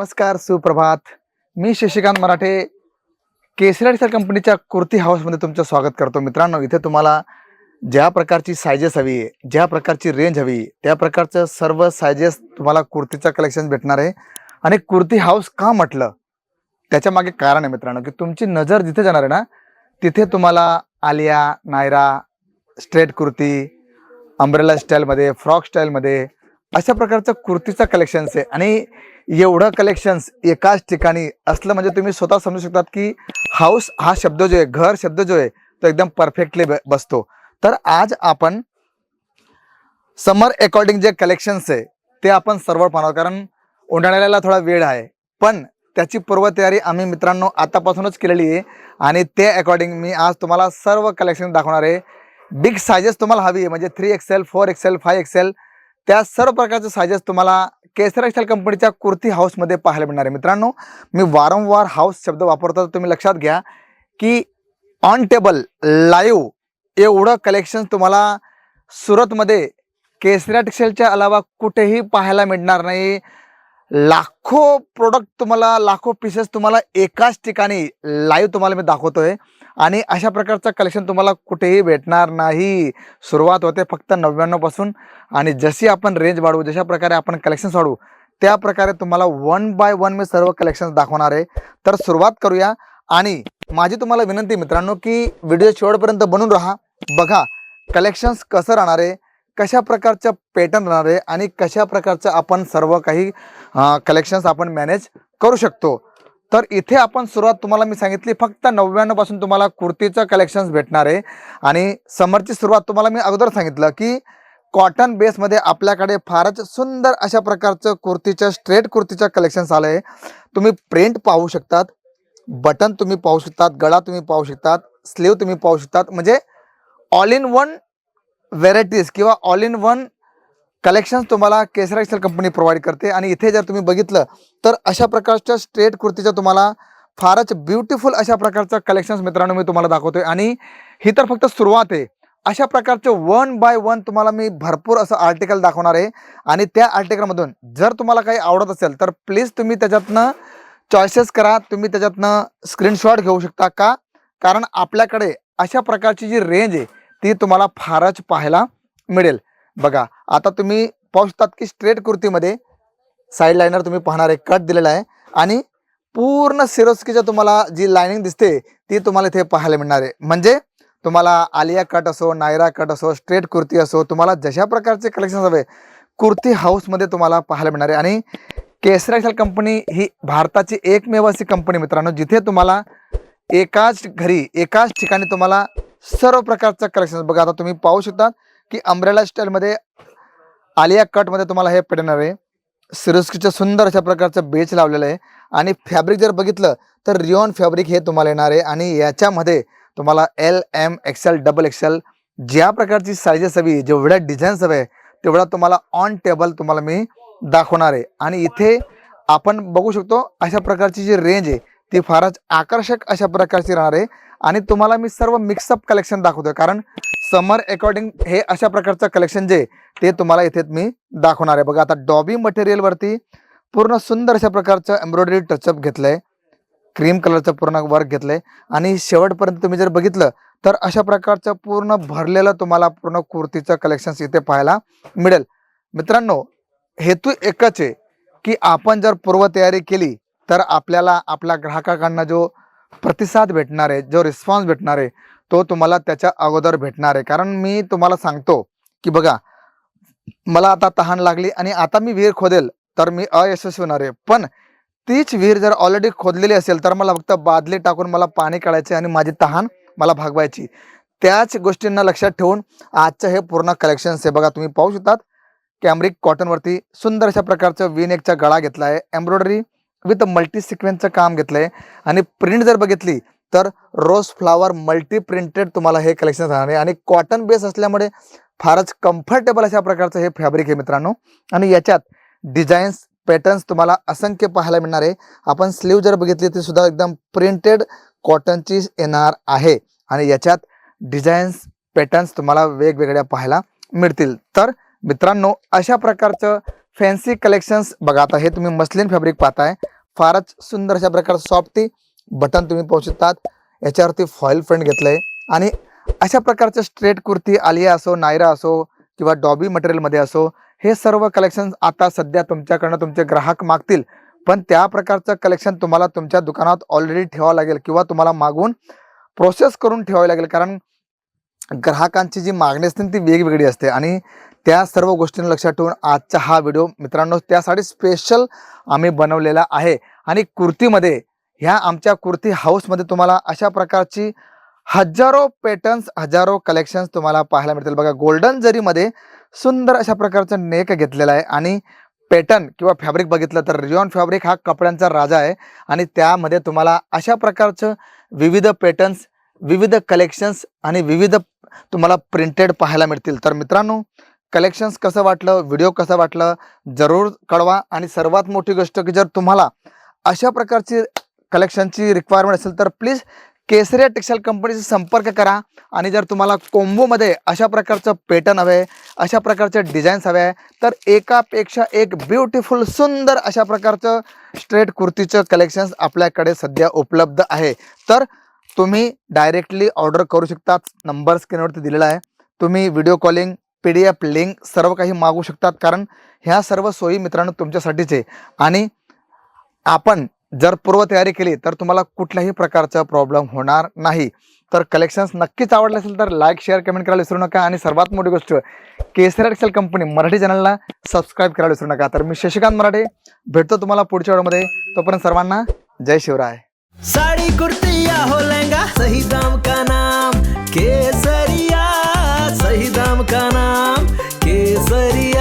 नमस्कार सुप्रभात. मी शशिकांत मराठे केसरी सर कंपनीच्या कुर्ती हाऊसमध्ये तुमचं स्वागत करतो. मित्रांनो इथे तुम्हाला ज्या प्रकारची सायजेस हवी आहे ज्या प्रकारची रेंज हवी त्या प्रकारचं सर्व सायजेस तुम्हाला कुर्तीचं कलेक्शन भेटणार आहे. आणि कुर्ती हाऊस का म्हटलं? त्याच्यामागे कारण आहे मित्रांनो की तुमची नजर जिथे जाणार आहे ना तिथे तुम्हाला आलिया नायरा स्ट्रेट कुर्ती अंब्रेला स्टाईलमध्ये फ्रॉक स्टाईलमध्ये अशा प्रकारचं कुर्तीचा कलेक्शन्स आहे. आणि एवढं कलेक्शन्स एकाच ठिकाणी असलं म्हणजे तुम्ही स्वतः समजू शकतात की हाऊस हा शब्द जो आहे घर शब्द जो आहे तो एकदम परफेक्टली बसतो. तर आज आपण समर अकॉर्डिंग जे कलेक्शन्स आहे ते आपण सर्व पाहणार कारण उन्हाळ्याला थोडा वेळ आहे. पण त्याची पूर्वतयारी आम्ही मित्रांनो आतापासूनच केलेली आहे. आणि ते अकॉर्डिंग मी आज तुम्हाला सर्व कलेक्शन दाखवणार आहे. बिग सायजेस तुम्हाला हवी आहे. म्हणजे three XL four XL five XL त्या सर्व प्रकारचे सायझेस तुम्हाला केसर एक्सेल कंपनीच्या कुर्ती हाऊसमध्ये पाहायला मिळणार आहे. मित्रांनो मी वारंवार हाऊस शब्द वापरतो तुम्ही लक्षात घ्या की ऑन टेबल लाईव्ह एवढं कलेक्शन तुम्हाला सुरतमध्ये केसऱ्या टेक्सटाईलच्या अलावा कुठेही पाहायला मिळणार नाही. लाखो प्रोडक्ट तुम्हाला लाखो पीसेस तुम्हाला एकाच ठिकाणी लाईव्ह तुम्हाला मी दाखवतोय. आणि अशा प्रकारचं कलेक्शन तुम्हाला कुठेही भेटणार नाही. सुरुवात होते फक्त नव्याण्णवपासून आणि जशी आपण रेंज वाढवू जशा प्रकारे आपण कलेक्शन्स वाढवू त्या प्रकारे तुम्हाला वन बाय वन मी सर्व कलेक्शन्स दाखवणार आहे. तर सुरुवात करूया. आणि माझी तुम्हाला विनंती मित्रांनो की व्हिडिओ शेवटपर्यंत बनून राहा. बघा कलेक्शन्स कसं राहणार आहे? कशा प्रकारचं पॅटर्न राहणार आहे आणि कशा प्रकारचं आपण सर्व काही कलेक्शन्स आपण मॅनेज करू शकतो? तर इथे आपण सुरुवात तुम्हाला मी सांगितली फक्त नव्याण्णवपासून तुम्हाला कुर्तीचं कलेक्शन्स भेटणार आहे. आणि समरची सुरुवात तुम्हाला मी अगोदर सांगितलं की कॉटन बेसमध्ये आपल्याकडे फारच सुंदर अशा प्रकारचं कुर्तीचं स्ट्रेट कुर्तीचं कलेक्शन्स आलं आहे. तुम्ही प्रिंट पाहू शकतात बटन तुम्ही पाहू शकतात गळा तुम्ही पाहू शकतात स्लीव तुम्ही पाहू शकतात. म्हणजे ऑल इन वन व्हेरायटीज किंवा ऑल इन वन कलेक्शन्स तुम्हाला केसरा एक्सेल कंपनी प्रोव्हाइड करते. आणि इथे जर तुम्ही बघितलं तर अशा प्रकारच्या स्ट्रेट कुर्तीच्या तुम्हाला फारच ब्युटिफुल अशा प्रकारचं कलेक्शन्स मित्रांनो मी तुम्हाला दाखवतोय. आणि ही तर फक्त सुरुवात आहे. अशा प्रकारचे वन बाय वन तुम्हाला मी भरपूर असं आर्टिकल दाखवणार आहे. आणि त्या आर्टिकलमधून जर तुम्हाला काही आवडत असेल तर प्लीज तुम्ही त्याच्यातनं चॉईसेस करा. तुम्ही त्याच्यातनं स्क्रीनशॉट घेऊ शकता का? कारण आपल्याकडे अशा प्रकारची जी रेंज आहे ती तुम्हाला फारच पाहायला मिळेल. बघा आता तुम्ही पाहू शकतात की स्ट्रेट कुर्तीमध्ये साईड लाईनर तुम्ही पाहणार आहे कट दिलेला आहे आणि पूर्ण सिरोस्कीच्या तुम्हाला जी लाईनिंग दिसते ती तुम्हाला इथे पाहायला मिळणार आहे. म्हणजे तुम्हाला आलिया कट असो नायरा कट असो स्ट्रेट कुर्ती असो तुम्हाला जशा प्रकारचे कलेक्शन हवे कुर्ती हाऊसमध्ये तुम्हाला पाहायला मिळणार आहे. आणि केसराक्षल कंपनी ही भारताची एकमेव अशी कंपनी मित्रांनो जिथे तुम्हाला एकाच घरी एकाच ठिकाणी तुम्हाला सर्व प्रकारचं कलेक्शन बघा आता तुम्ही पाहू शकता की अम्ब्रेला स्टाईलमध्ये आलिया कटमध्ये तुम्हाला हे पडणार आहे सिरोस्कीचं सुंदर अशा प्रकारचं बेच लावलेलं आहे. आणि फॅब्रिक जर बघितलं तर रिओन फॅब्रिक हे तुम्हाला येणार आहे. आणि याच्यामध्ये तुम्हाला L M XL double XL ज्या प्रकारची साईजेस हवी जेवढ्या डिझाईन्स हवे तेवढा तुम्हाला ऑन टेबल तुम्हाला मी दाखवणार आहे. आणि इथे आपण बघू शकतो अशा प्रकारची जी रेंज आहे ती फारच आकर्षक अशा प्रकारची राहणार आहे. आणि तुम्हाला मी सर्व मिक्सअप कलेक्शन दाखवतोय. कारण समर अकॉर्डिंग हे अशा प्रकारचं कलेक्शन जे ते तुम्हाला इथे मी दाखवणार आहे. बघा आता डॉबी मटेरियलवरती पूर्ण सुंदर अशा प्रकारचं एम्ब्रॉयडरी टचअप घेतलंय. क्रीम कलरचं पूर्ण वर्क घेतलंय. आणि शेवटपर्यंत तुम्ही जर बघितलं तर अशा प्रकारचं पूर्ण भरलेलं तुम्हाला पूर्ण कुर्तीचं कलेक्शन इथे पाहायला मिळेल. मित्रांनो हेतू एकच आहे की आपण जर पूर्वतयारी केली तर आपल्याला आपल्या ग्राहकाकडनं जो प्रतिसाद भेटणार आहे जो रिस्पॉन्स भेटणार आहे तो तुम्हाला त्याच्या अगोदर भेटणार. आहे कारण मी तुम्हाला सांगतो की बघा मला आता तहान लागली आणि आता मी विहीर खोदेल तर मी अयशस्वी होणार आहे. पण तीच विहीर जर ऑलरेडी खोदलेली असेल तर मला फक्त बादली टाकून मला पाणी काढायचे आणि माझी तहान मला भागवायची. त्याच गोष्टींना लक्षात ठेवून आजचं हे पूर्ण कलेक्शन्स आहे बघा तुम्ही पाहू शकतात. कॅमरिक कॉटनवरती सुंदर अशा प्रकारचं विनेकचा गळा घेतला आहे. एम्ब्रॉयडरी विथ मल्टी सिक्वेन्सचं काम घेतलं आहे आणि प्रिंट जर बघितली तर रोज फ्लावर मल्टी प्रिंटेड तुम्हाला हे कलेक्शन राहणार आहे. आणि कॉटन बेस असल्यामुळे फारच कम्फर्टेबल अशा प्रकारचं हे फॅब्रिक आहे मित्रांनो. आणि याच्यात डिझाईन्स पॅटर्न्स तुम्हाला असंख्य पाहायला मिळणार आहे. आपण स्लीव जर बघितली ती सुद्धा एकदम प्रिंटेड कॉटनची येणार आहे. आणि याच्यात डिझाईन्स पॅटर्न्स तुम्हाला वेगवेगळ्या पाहायला मिळतील. तर मित्रांनो अशा प्रकारचं फॅन्सी कलेक्शन्स बघा आता हे तुम्ही मस्लिन फॅब्रिक पाहताय. फारच सुंदर अशा प्रकारचं सॉफ्टी बटन तुम्ही पाहू शकतात. याच्यावरती फॉईल फ्रंट घेतलंय. आणि अशा प्रकारच्या स्ट्रेट कुर्ती आलिया असो नायरा असो किंवा डॉबी मटेरियलमध्ये असो हे सर्व कलेक्शन आता सध्या तुमच्याकडनं तुमचे ग्राहक मागतील. पण त्या प्रकारचं कलेक्शन तुम्हाला तुमच्या दुकानात ऑलरेडी ठेवावं लागेल किंवा तुम्हाला मागून प्रोसेस करून ठेवावी लागेल. कारण ग्राहकांची जी मागणी असते ती वेगवेगळी असते. आणि त्या सर्व गोष्टींना लक्षात ठेवून आजचा हा व्हिडिओ मित्रांनो त्यासाठी स्पेशल आम्ही बनवलेला आहे. आणि कुर्तीमध्ये ह्या आमच्या कुर्ती हाऊसमध्ये तुम्हाला अशा प्रकारची हजारो पॅटर्न्स हजारो कलेक्शन्स तुम्हाला पाहायला मिळतील. बघा गोल्डन जरीमध्ये सुंदर अशा प्रकारचं नेक घेतलेला आहे आणि पॅटर्न किंवा फॅब्रिक बघितलं तर रिओन फॅब्रिक हा कपड्यांचा राजा आहे. आणि त्यामध्ये तुम्हाला अशा प्रकारचं विविध पॅटर्न्स विविध कलेक्शन्स आणि विविध तुम्हाला प्रिंटेड पाहायला मिळतील. तर मित्रांनो कलेक्शन्स कसं वाटलं व्हिडिओ कसं वाटलं जरूर कळवा. आणि सर्वात मोठी गोष्ट की जर तुम्हाला अशा प्रकारची कलेक्शनची रिक्वायरमेंट असेल तर प्लीज केसरिया टेक्सटाईल कंपनीशी संपर्क करा. आणि जर तुम्हाला कोंबोमध्ये अशा प्रकारचं पॅटर्न हवे अशा प्रकारचे डिझाईन्स हवे आहे तर एकापेक्षा एक ब्युटिफुल सुंदर अशा प्रकारचं स्ट्रेट कुर्तीचं कलेक्शन्स आपल्याकडे सध्या उपलब्ध आहे. तर तुम्ही डायरेक्टली ऑर्डर करू शकतात. नंबर स्क्रीनवरती दिलेला आहे. तुम्ही video calling P D F link सर्व काही मागू शकतात. कारण ह्या सर्व सोयी मित्रांनो तुमच्यासाठीच. आहे आणि आपण जर पूर्वतयारी केली तर तुम्हाला कुठल्याही प्रकारचा प्रॉब्लेम होणार नाही. तर कलेक्शन्स नक्कीच आवडले असेल तर लाईक शेअर कमेंट करायला विसरू नका. आणि सर्वात मोठी गोष्ट केसर एक्सेल कंपनी मराठी चॅनलला सबस्क्राईब करायला विसरू नका. तर मी शशिकांत मराठे भेटतो तुम्हाला पुढच्या व्हिडिओमध्ये तोपर्यंत सर्वांना जय शिवराय. साड़ी कुर्ती या हो लहंगा सही दाम का दाम का नाम केसरिया